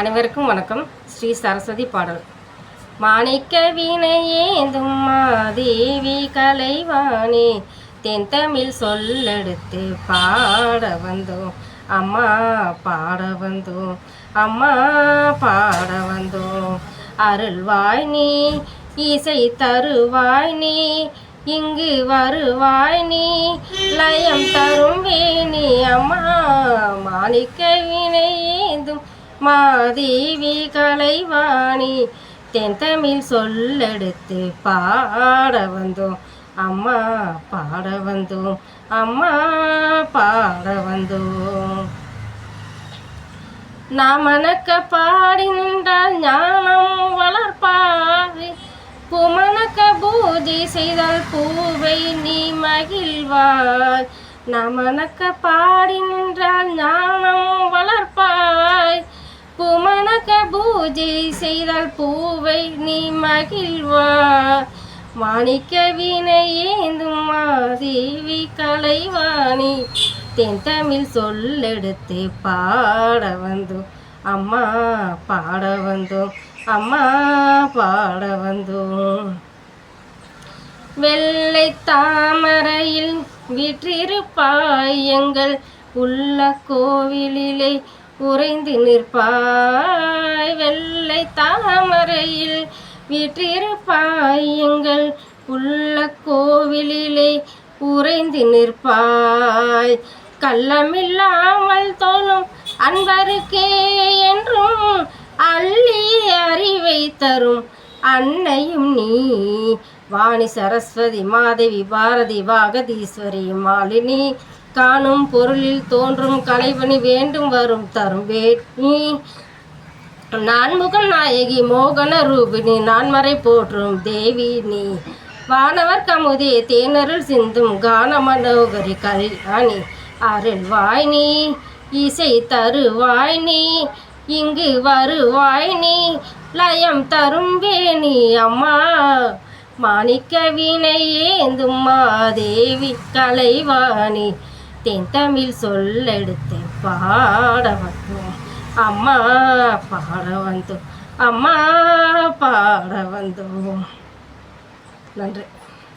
அனைவருக்கும் வணக்கம். ஸ்ரீ சரஸ்வதி பாடல். மாணிக்க வீணையேந்தும் மாதேவி கலைவாணி தென்தமிழ் சொல்லெடுத்து பாட வந்தோம். அம்மா பாட வந்தோம். அம்மா பாட வந்தோம். அருள்வாய் நீ இசை தருவாய் நீ இங்கு வருவாய் நீ லயம் தரும் வேணி. அம்மா மாணிக்க வினையேந்தும் மாதேவி கலைவாணி தென் தமிழ் சொல்லெடுத்து பாட வந்தோம். அம்மா பாட வந்தோம். அம்மா பாட வந்தோம். மணக்க பாடி நின்றால் ஞானம் வளர்ப்பாய் புமனக்க பூஜை செய்தால் பூவை நீ மகிழ்வாய். நமனக்க பாடி நின்றால் ஞானம் வளர்ப்பாய் பூஜை செய்தால் பூவை நீ மகிழ்வா மாணிக்க வீணை ஏந்தும் மாதேவி கலைவாணி. தென் தமிழ் சொல்லெடுத்து பாட வந்தோம். அம்மா பாட வந்தோம். அம்மா பாட வந்தோம். வெள்ளை தாமரையில் விற்றிருப்பாய் எங்கள் உள்ள கோவிலிலே. உறைந்து நிற்பாய் வெள்ளை தாமரையில் வீற்றிருப்பாய் எங்கள் உள்ள கோவிலிலே உறைந்து நிற்பாய். கள்ளமில்லாமல் தோணும் அன்பருக்கே என்றும் அள்ளி அறிவை தரும் அன்னையும் நீ. வாணி சரஸ்வதி மாதவி பாரதி வாகதீஸ்வரி மாலினி காணும் பொருளில் தோன்றும் கலைவனி வேண்டும் வரும் தரும் வேட்னி. நான்முகன் நாயகி மோகன ரூபினி நான்மறை போற்றும் தேவி நீ. வானவர் கமுதே தேனருள் சிந்தும் கான மனோகரி கல்யாணி. அருள் வாய் நீ இசை தருவாய் நீ. இங்கு வருவாய் நீ லயம் தரும் வேணி அம்மா. மாணிக்க வீணை ஏந்தும் மாதேவி கலைவாணி. எடுத்தேன் தமிழ் சொல்லெடுத்து பாட வந்தோம் அம்மா பாட வந்தோம். அம்மா பாட வந்தோம். நன்றி.